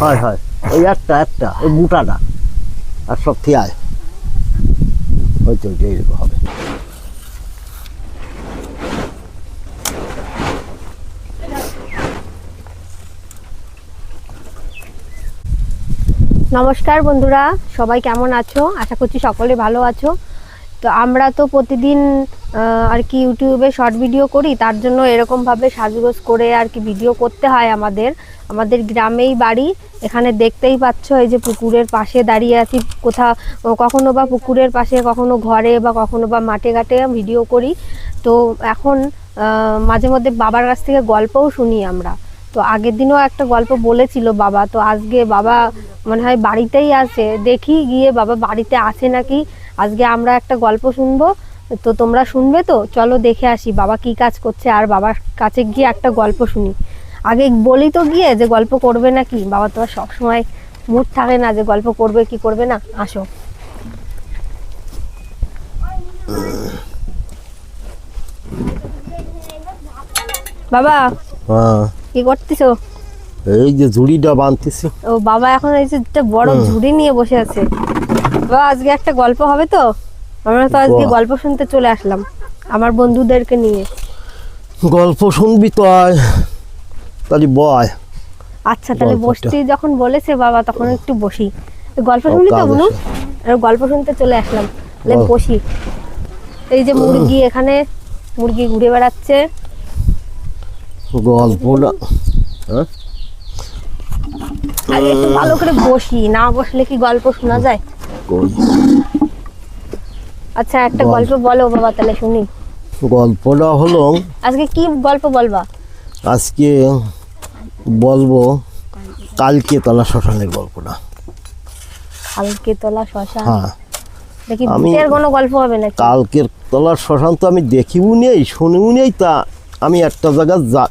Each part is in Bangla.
হয় হয়। ওই একটা একটা, ওই বুটাটা আর সব থিয়ায়। হয়তো ওইটা এইরকম হবে। নমস্কার বন্ধুরা, সবাই কেমন আছো? আশা করছি সকলে ভালো আছো। তো আমরা তো প্রতিদিন আর কি ইউটিউবে শর্ট ভিডিও করি, তার জন্য এরকমভাবে সাজগোজ করে আর কি ভিডিও করতে হয় আমাদের। আমাদের গ্রামেই বাড়ি, এখানে দেখতেই পাচ্ছ এই যে পুকুরের পাশে দাঁড়িয়ে আছি, কোথাও, কখনো বা পুকুরের পাশে, কখনো ঘরে বা কখনো বা মাঠে ঘাটে ভিডিও করি। তো এখন মাঝে মধ্যে বাবার কাছ থেকে গল্পও শুনি আমরা। তো আগের দিনও একটা গল্প বলেছিল বাবা, তো আজকে বাবা মনে হয় বাড়িতেই আছে, দেখি গিয়ে বাবা বাড়িতে আছে নাকি আজকে আমরা একটা গল্প শুনব। তো তোমরা শুনবে তো? চলো দেখে আসি বাবা কি কাজ করছে আর বাবার কাছে গিয়ে একটা গল্প শুনি। আগে বলি তো গিয়ে যে গল্প করবে নাকি? বাবা তো সবসময় মুড থাকে না যে গল্প করবে কি করবে না। আসো। বাবা কি করতেছো? এই যে ঝুড়িটা বাঁধতেছি। ও বাবা এখন এই যে একটা বড় ঝুড়ি নিয়ে বসে আছে। বাবা আজকে একটা গল্প হবে তো? আমরা তো আজকে গল্প শুনতে চলে আসলাম আমার বন্ধুদেরকে নিয়ে। গল্প শুনবি তো আয়। তাহলে বয়। আচ্ছা তাহলে। বসতে যখন বলেছে বাবা তখন একটু বসি। গল্প ও, শুনলি তো। আর গল্প শুনতে চলে আসলাম। তাহলে বসি। এই যে মুরগি এখানে মুরগি ঘুরে বেড়াচ্ছে। গল্পটা। হ্যাঁ? আগে একটু ভালো করে বসি না বসলে কি গল্প শোনা যায়? আচ্ছা একটা গল্প। বলো বাবা তাহলে শুনি। গল্পটা হলো আজকে কি গল্প বলবা? আজকে বলব কালকে তলা শ্মশানের গল্পটা। কালকে তোলা শশা হ্যাঁ। দেখি আমি- ভূতের কোনো গল্প হবে নাকি? কালকের তলার শ্মশান তো আমি দেখিও নেই শুনিও নেই তা আমি একটা জায়গায় যা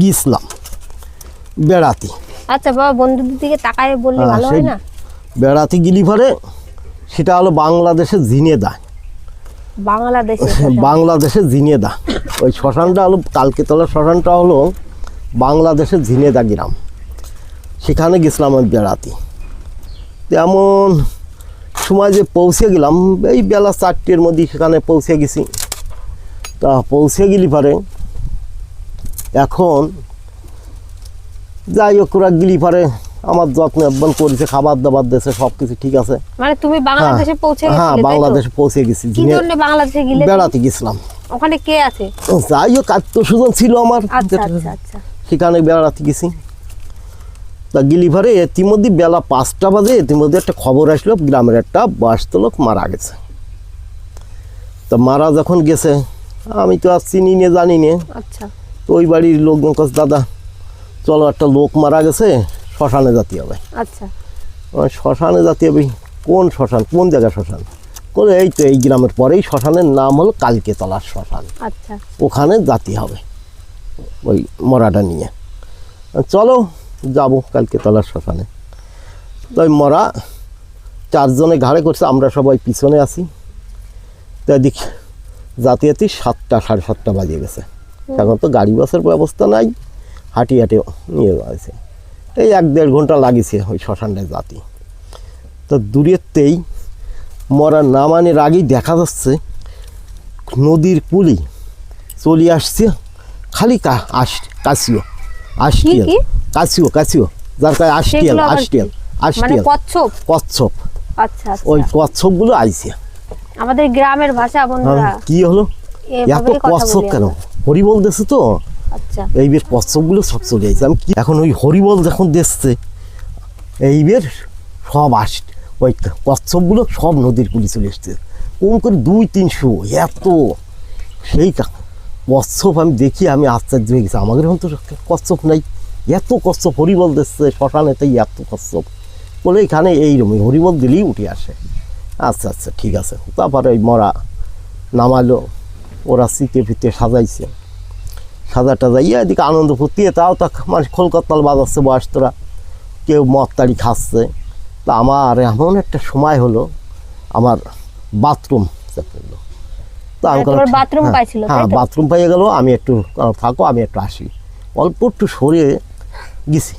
গিয়েছিলাম বেড়াতে। আচ্ছা বাবা বন্ধুদের দিকে তাকায় বললে হ্যাঁ, ভালো হয় না? বেড়াতে গেলি পরে সেটা হলো বাংলাদেশের জিনেদা বাংলাদেশে বাংলাদেশের জিনেদা ওই শ্মশানটা হলো কালকে তলার শ্মশানটা হলো বাংলাদেশের ঝিনেদা গ্রাম। সেখানে গেছিলাম আমি বেড়াতে। তেমন সময় যে পৌঁছে গেলাম এই বেলা চারটের মধ্যে সেখানে পৌঁছে গেছি। তা পৌঁছে গেলি পারে এখন যাই হোক ওরা গেলি পরে। আমার যত্ন একবার করেছে খাবার দাবার দিয়েছে সব কিছু ঠিক আছে। মানে তুমি বাংলাদেশে পৌঁছে হ্যাঁ গেছিলে তাই বাংলাদেশে পৌঁছে গেছি। কি জন্য বাংলাদেশে গেলে বেড়াতে গেছিলাম। ওখানে কে আছে? যাই হোক আত্মস্বজন ছিল আমার। আচ্ছা আচ্ছা আচ্ছা। সেখানে বেড়াতে গেছি। তা গিলিভারে ইতিমধ্যে বেলা পাঁচটা বাজে ইতিমধ্যে একটা খবর আসলো গ্রামের একটা বয়স্ক লোক মারা গেছে। তা মারা যখন গেছে আমি তো আর চিনি নে জানি নে। আচ্ছা। তো ওই বাড়ির লোকজন কাছে দাদা চলো একটা লোক মারা গেছে শ্মশানে যেতে হবে। আচ্ছা। শ্মশানে যেতে হবে কোন শ্মশান কোন জায়গায় শ্মশান? করে এই তো এই গ্রামের পরেই শ্মশানের নাম হলো কালকে তলার শ্মশান। আচ্ছা। ওখানে জাতি হবে ওই মরাটা নিয়ে। চলো যাব কালকে তলার শ্মশানে। তো ওই মরা চারজনে ঘাড়ে করছে আমরা সবাই পিছনে আছি। তো এদিক জাতিয়াতি সাতটা সাড়ে সাতটা বাজে গেছে। এখন তো গাড়ি বাসের ব্যবস্থা নাই। হাঁটি হাঁটি নিয়ে যাচ্ছে এই এক দেড় ঘণ্টা লাগিয়েছে ওই শ্মশানটায় জাতি তো দূরেরতেই মরার নামানের আগেই দেখা যাচ্ছে নদীর পুলি চলে আসছে খালি আস কাশিও আষ্টিয়াল কাশিও কাশিও যার কাছে আষ্টিয়াল আষ্টিয়াল আষ্টিয়াল কচ্ছপ? কচ্ছপ। আচ্ছা আচ্ছা। ওই কচ্ছপগুলো আইছে। আমাদের গ্রামের ভাষা বন্ধুরা। কি হলো? এত কচ্ছপ কেন? হরি বলতেছে তো? এইবার কচ্ছপগুলো সব চলে আইছে আমি কি এখন ওই হরিবল যখন দেখছে এইবার সব আস ওই কচ্ছপগুলো সব নদীর কুলি চলে এসছে। কম করে দুই তিনশো এত। সেই কচ্ছপ আমি দেখি, আমি আশ্চর্য হয়ে গেছি। আমাদের এখন তো কচ্ছপ নাই। এত কচ্ছপ হরিবল দিচ্ছে শ্মশানেতেই এত কচ্ছপ বলে এখানে এইরকমই হরিবল দিলেই উঠে আসে। আচ্ছা আচ্ছা ঠিক আছে। তারপরে ওই মরা নামালো, ওরা শীতে ফিতে সাজাইছে। সাজা টাজাইয়া এদিকে আনন্দ ফুর্তি তাও তা মানে কলকাতাল বাজাচ্ছে বয়স তোরা কেউ মত্তারি খাচ্ছে। তা আমার এমন একটা সময় হলো আমার বাথরুম পড়ল তা আমি হ্যাঁ, পাইছিল, হ্যাঁ বাথরুম পাইয়ে গেল আমি একটু থাকো আমি একটু আসি। অল্প একটু সরে গেছি।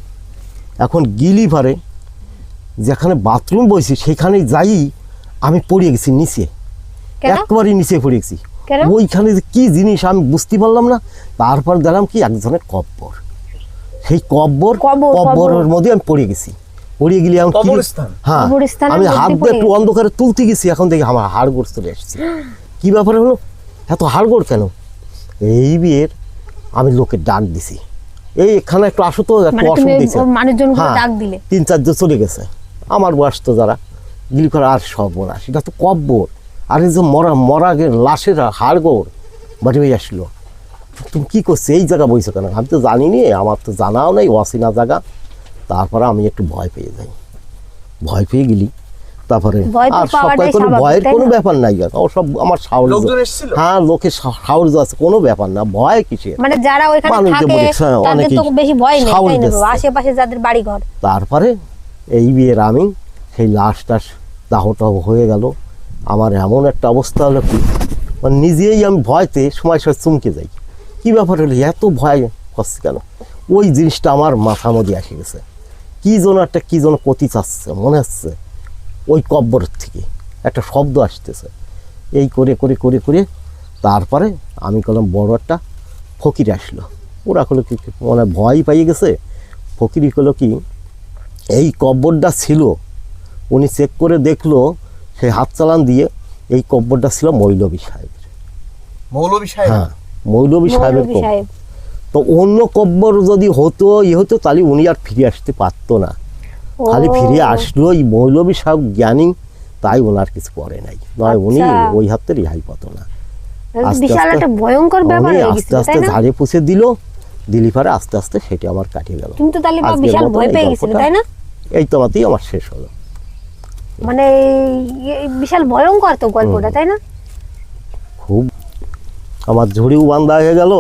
এখন গিলি পারে যেখানে বাথরুম বইছি সেখানে যাই আমি পড়ে গেছি নিচে। একবারই নিচে পড়ে গেছি? ওইখানে কি জিনিস আমি বুঝতে পারলাম না তারপর দেখলাম কি একজনের কব্বর। সেই কব্বর কব্বরের মধ্যে আমি পড়ে গেছি। পড়ে গেলে আমি হ্যাঁ আমি হাত দিয়ে একটু অন্ধকারে তুলতে গেছি এখন দেখি আমার হাড়গোড় চলে আসছে। কি ব্যাপার হলো? এত হাড়গোড় কেন? এই বিয়ের আমি লোকে ডাক দিছি। এই এখানে একটু আসো তো একটু মানে অসুখ দিয়েছে হ্যাঁ, তিন চারজন চলে গেছে। আমার বয়স তো যারা গিলি করে আর সব ওরা সেটা তো কব্বর। আর এই যে মরা মরা গে- লাশের হাড়গোড় বাড়ি হয়ে আসলো। তুমি কি করছ? এই জায়গা বইছো কেন? আমি তো জানি নি আমার তো জানাও নেই অচেনা জায়গা। তারপরে আমি একটু ভয় পেয়ে যাই। ভয় পেয়ে গেলি। তারপরে আর সব কোনো ভয়ের কোনো ব্যাপার নাই। আর ও সব আমার সাহস হ্যাঁ লোকের সাহস আছে কোনো ব্যাপার না ভয় কিসের? মানে যারা ওইখানে মানুষ যে থাকে বলেছে, হ্যাঁ, তাদের তো বেশি ভয় নেই তাই না? আশেপাশে যাদের বাড়ি ঘর তারপরে এই বিয়ের আমি সেই লাশ লাশটা দাহটা হয়ে গেল। আমার এমন একটা অবস্থা হলো কি মানে নিজেই আমি ভয়তে সময় সময় চমকে যাই। কী ব্যাপার হলো? এত ভয় হচ্ছে কেন? ওই জিনিসটা আমার মাথার মধ্যে এসে গেছে। কী যেন একটা, কী যেন কতি চাচ্ছে মনে হচ্ছে ওই কব্বরের থেকে। একটা শব্দ আসতেছে। এই করে করে করে করে তারপরে আমি করলাম, বড় একটা ফকির আসলো। ওরা করল কি মানে ভয় পাইয়ে গেছে। ফকিরি করল কি, এই কব্বরটা ছিল, উনি চেক করে দেখল সেই হাত চালান দিয়ে এই কব্বরটা ছিল মৌলবী সাহেবের। মৌলভী সাহেব? হ্যাঁ মৌলবী সাহেবের কব্বর। তো অন্য কব্বর যদি হতো ই হতো তাহলে উনি আর ফিরে আসতে পারতো না। খালি ফিরে আসলো এই মৌলবী সাহেব জ্ঞানী তাই ওনার কিছু করে নাই। নয় উনি আচ্ছা। ওই হাতে রেহাই পাতো না। আস্তে বিশাল আস্তে- একটা ভয়ঙ্কর ব্যাপার আস্তে আস্তে তাই না? ঝাড়ে পুষে দিল দিলি পারে আস্তে আস্তে সেটা আমার কাটিয়ে গেল। তুমি তো তাহলে বিশাল ভয় এই পেয়ে গেছিলে তাই না? এই তো আমাতেই আমার শেষ হলো। মানে বিশাল ভয়ঙ্কর তো গল্পটা তাই না? খুব আমার ঝুড়িও বান্ধা হয়ে গেল।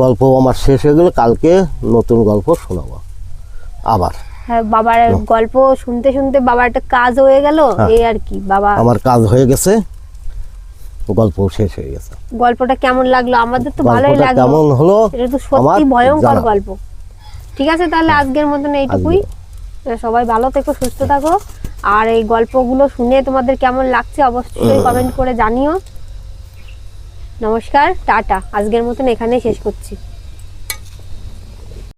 গল্প আমার শেষ হয়ে গেল। কালকে নতুন গল্প শোনাবো। আবার। হ্যাঁ বাবার গল্প শুনতে শুনতে বাবার একটা কাজ হয়ে গেল। হ্যাঁ। এই আর কি বাবা। আমার কাজ হয়ে গেছে। গল্প শেষ হয়ে গেছে। গল্পটা কেমন লাগল? আমাদের তো ভালোই লাগল। কেমন হলো? এটা তো সত্যি ভয়ঙ্কর গল্প। ঠিক আছে তাহলে আজকের মতন এইটুকুই। সবাই ভালো থেকো সুস্থ থাকো। আর এই গল্পগুলো শুনে তোমাদের কেমন লাগছে অবশ্যই কমেন্ট করে জানিও। নমস্কার টাটা। আজকের মতন এখানেই শেষ করছি।